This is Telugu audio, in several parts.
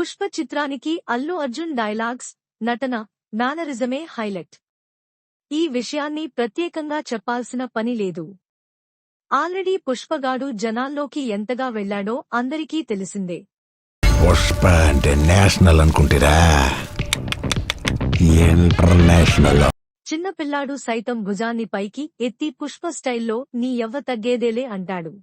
పుష్ప చిత్రానికి అల్లు అర్జున్ డైలాగ్స్ నటన మేనరిజమే హైలైట్. ఈ విషయాన్ని ప్రత్యేకంగా చెప్పాల్సిన పని లేదు. ఆల్రెడీ పుష్పగాడు జనాల్లోకి ఎంతగా వెళ్ళాడో అందరికీ తెలిసిందే. పుష్ప అంటే నేషనల్ అనుకుంటారా. ఇంటర్నేషనల్. చిన్నపిల్లాడు సైతం భుజాన్ని పైకి ఎత్తి పుష్ప స్టైల్లో నీ ఎవ్వ తగ్గేదేలే అంటాడు.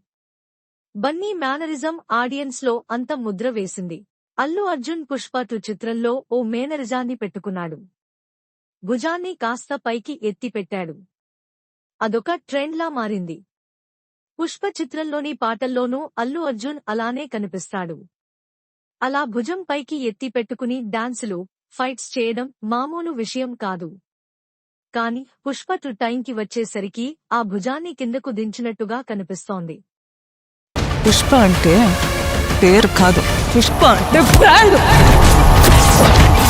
బన్నీ మేనరిజం ఆడియన్స్లో అంత ముద్ర వేసింది. అల్లు అర్జున్ పుష్పటు చిత్రంలో ఓ మేనరిజాన్ని పెట్టుకున్నాడు. భుజాన్ని కాస్త పైకి ఎత్తిపెట్టాడు అదొక ట్రెండ్లా మారింది. పుష్ప చిత్రంలోని పాటల్లోనూ అల్లు అర్జున్ అలానే కనిపిస్తాడు. అలా భుజం పైకి ఎత్తి పెట్టుకుని డాన్సులు ఫైట్స్ చేయడం మామూలు విషయం కాదు. కాని పుష్ప టు టైంకి వచ్చేసరికి ఆ భుజాన్ని కిందకు దించినట్టుగా కనిపిస్తోంది. పుష్ప అంటే పేరు కాదు. పుష్ప అంటే బ్రాండ్.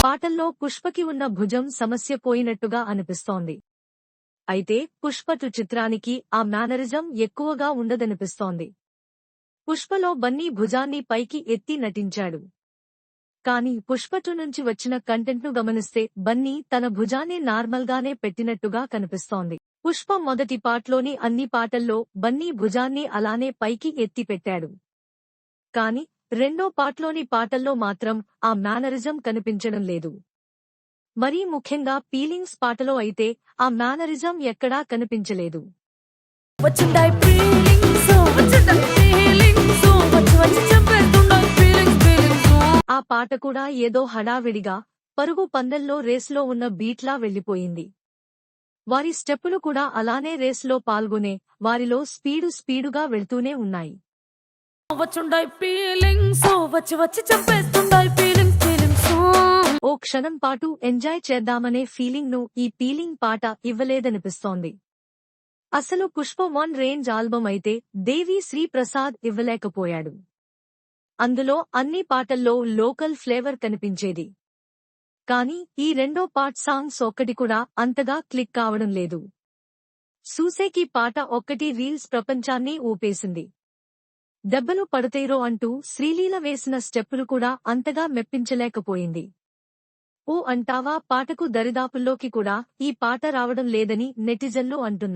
పాటల్లో పుష్పకి ఉన్న భుజం సమస్య పోయినట్టుగా అనిపిస్తోంది. అయితే పుష్పటు చిత్రానికి ఆ మేనరిజం ఎక్కువగా ఉండదనిపిస్తోంది. పుష్పలో బన్నీ భుజాన్ని పైకి ఎత్తి నటించాడు. కాని పుష్పటు నుంచి వచ్చిన కంటెంట్ను గమనిస్తే బన్నీ తన భుజాన్ని నార్మల్గానే పెట్టినట్టుగా కనిపిస్తోంది. పుష్ప మొదటి పాటలోని అన్ని పాటల్లో బన్నీ భుజాన్ని అలానే పైకి ఎత్తి పెట్టాడు. కాని రెండో పాటలోని పాటల్లో మాత్రం ఆ మేనరిజం కనిపించడం లేదు. మరీ ముఖ్యంగా పీలింగ్స్ పాటలో అయితే ఆ మేనరిజం ఎక్కడా కనిపించలేదు. ఆ పాట కూడా ఏదో హడావిడిగా పరుగు పందెంలో రేసులో ఉన్న బీట్లా వెళ్ళిపోయింది వారి స్టెప్పులు కూడా అలానే రేసులో పాల్గొనే వారిలో స్పీడు స్పీడుగా వెళ్తూనే ఉన్నాయి. వచ్చుండాయి ఫీలింగ్స్ వచ్చి వచ్చి ఫీలింగ్స్ ఫీలింగ్స్ ఓ క్షణం పాటు ఎంజాయ్ చేద్దామనే ఫీలింగ్ను ఈ పీలింగ్ పాట ఇవ్వలేదనిపిస్తోంది. అసలు పుష్ప వన్ రేంజ్ ఆల్బమ్ అయితే దేవి శ్రీ ప్రసాద్ ఇవ్వలేకపోయాడు. అందులో అన్ని పాటల్లో లోకల్ ఫ్లేవర్ కనిపించేది. కానీ ఈ రెండో పార్ట్ సాంగ్స్ ఒక్కటి కూడా అంతగా క్లిక్ కావడం లేదు. సూసేకి పాట ఒక్కటి రీల్స్ ప్రపంచాన్ని ఊపేసింది. దెబ్బలు పడతేరో అంటూ శ్రీలీల వేసిన స్టెప్పులు కూడా అంతగా మెప్పించలేకపోయింది. ఓ అంటావా పాటకు దరిదాపుల్లోకి కూడా ఈ పాట రావడం లేదని నెటిజన్లు అంటున్నారు.